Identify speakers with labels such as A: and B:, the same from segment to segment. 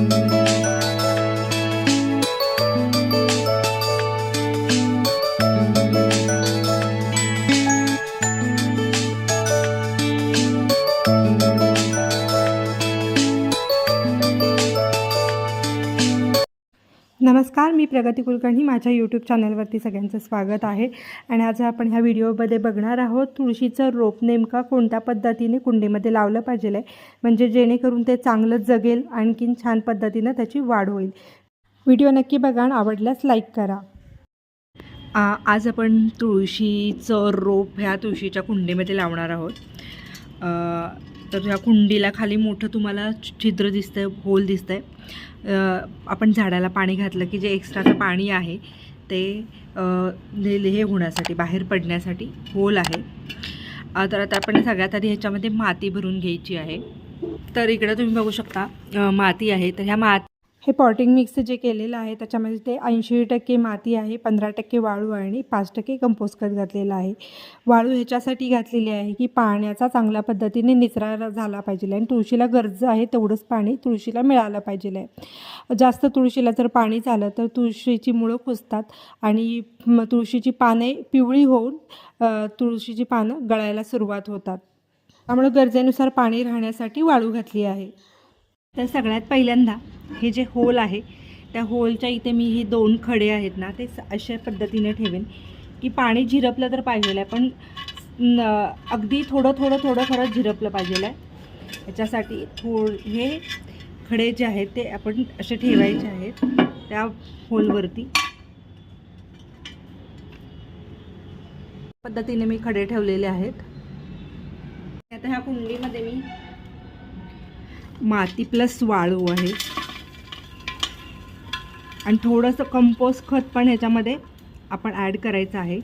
A: Música नमस्कार मी प्रगती कुलकर्णी. माझ्या यूट्यूब चॅनलवरती सगळ्यांचं स्वागत आहे. आणि आज आपण ह्या व्हिडिओमध्ये बघणार आहोत तुळशीचं रोप नेमका कोणत्या पद्धतीने कुंडीमध्ये लावलं पाहिजे आहे म्हणजे जेणेकरून ते चांगलं जगेल आणखीन छान पद्धतीनं त्याची वाढ होईल. व्हिडिओ नक्की बघा आणि आवडल्यास लाईक करा.
B: आ, आज आपण तुळशीचं रोप ह्या तुळशीच्या कुंडीमध्ये लावणार आहोत. तर ह्या कुंडीला खाली मोठं तुम्हाला छिद्र दिसतं आहे होल दिसतं आहे आपण झाडाला पाणी घातलं की जे एक्स्ट्राचं पाणी आहे ते हे होण्यासाठी बाहेर पडण्यासाठी होल आहे. तर आता आपण सगळ्यात आधी ह्याच्यामध्ये माती भरून घ्यायची आहे. तर इकडं तुम्ही बघू शकता माती आहे. तर ह्या माती
A: हे पॉटिंग मिक्स जे केलेलं आहे त्याच्यामध्ये ते ऐंशी टक्के माती आहे पंधरा टक्के वाळू आणि पाच टक्के कंपोस्ट खत घातलेलं आहे. वाळू ह्याच्यासाठी घातलेली आहे की पाण्याचा चांगल्या पद्धतीने निचरा झाला पाहिजे आणि तुळशीला गरज आहे तेवढंच पाणी तुळशीला मिळालं पाहिजे. आहे जास्त तुळशीला जर पाणी झालं तर तुळशीची मुळं कुजतात आणि म- तुळशीची पाने पिवळी होऊन तुळशीची पानं गळायला सुरुवात होतात. त्यामुळे गरजेनुसार पाणी राहण्यासाठी वाळू घातली आहे.
B: तर सगळ्यात पहिल्यांदा हे जे होल आहे त्या होलच्या इथे मी हे दोन खडे आहेत ना ते स- अशा पद्धतीने ठेवेन की पाणी झिरपलं तर पाहिजे आहे पण अगदी थोडं थोडं थोडं खरंच झिरपलं पाहिजे आहे. याच्यासाठी थोड हे खडे जे आहेत ते आपण असे ठेवायचे आहेत त्या होलवरती. पद्धतीने मी खडे ठेवलेले आहेत. आता ह्या कुंडीमध्ये मी माती प्लस वाळू आहे. आणि थोडंसं कंपोस्ट खत पण ह्याच्यामध्ये आपण ॲड करायचं आहे.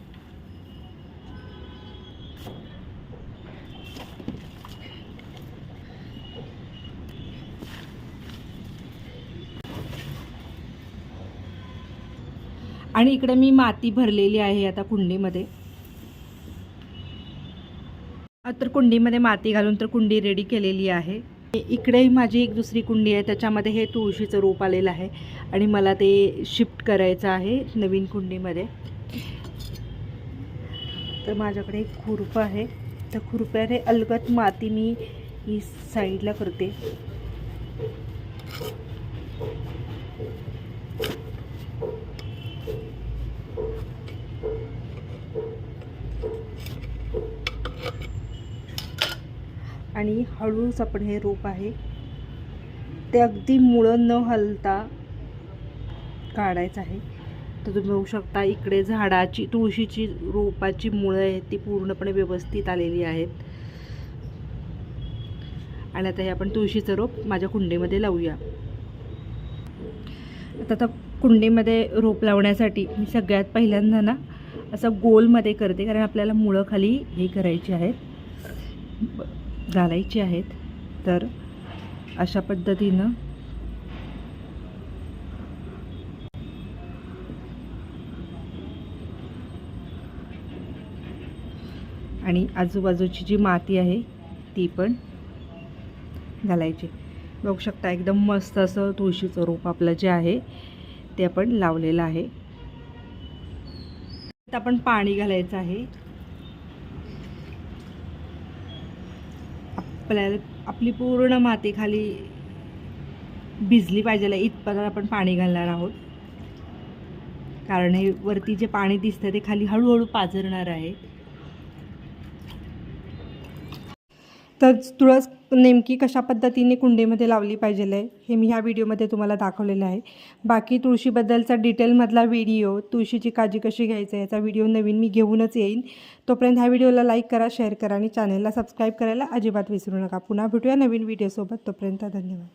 B: आणि इकडे मी माती भरलेली आहे आता कुंडीमध्ये. तर कुंडीमध्ये माती घालून तर कुंडी रेडी केलेली आहे. इकडेही माझी एक दुसरी कुंडी आहे त्याच्यामध्ये हे तुळशीचं रोप आलेलं आहे आणि मला ते शिफ्ट करायचं आहे नवीन कुंडीमध्ये. तर माझ्याकडे एक खुरपं आहे. त्या खुरप्याने अलगत माती मी ही साईडला करते. आणि हळूच आपण हे रोप आहे ते अगदी मुळं न हलता काढायचं आहे. तर तुम्ही बघू शकता इकडे झाडाची तुळशीची रोपाची मुळं आहेत ती पूर्णपणे व्यवस्थित आलेली आहेत. आणि आता हे आपण तुळशीचं रोप माझ्या कुंडीमध्ये लावूया. आता आता कुंडीमध्ये रोप लावण्यासाठी मी सगळ्यात पहिल्यांदा ना असं गोलमध्ये करते कारण आपल्याला मुळं खाली हे करायची आहेत. घालायची आहेत. तर अशा पद्धतीनं आणि आजूबाजूची जी माती आहे ती पण घालायची. बघू शकता एकदम मस्त असं तुळशीचं रोप आपलं जे आहे ते आपण लावलेलं आहे. आता आपण पाणी घालायचं आहे. आपल्याला आपली पूर्ण माती खाली भिजली पाहिजे इथपर्यंत आपण पाणी घालणार आहोत. कारण हे वरती जे पाणी दिसतं ते खाली हळूहळू पाझरणार आहे.
A: तर तुळस नेमकी कशा पद्धतीने कुंडीमध्ये लावली पाहिजेल आहे हे मी ह्या व्हिडिओमध्ये तुम्हाला दाखवलेलं आहे. बाकी तुळशीबद्दलचा डिटेलमधला व्हिडिओ तुळशीची काळजी कशी घ्यायचं याचा व्हिडिओ नवीन मी घेऊनच येईन. तोपर्यंत ह्या व्हिडिओला लाईक करा शेअर करा आणि चॅनलला सबस्क्राईब करायला अजिबात विसरू नका. पुन्हा भेटूया नवीन व्हिडिओसोबत. तोपर्यंत धन्यवाद.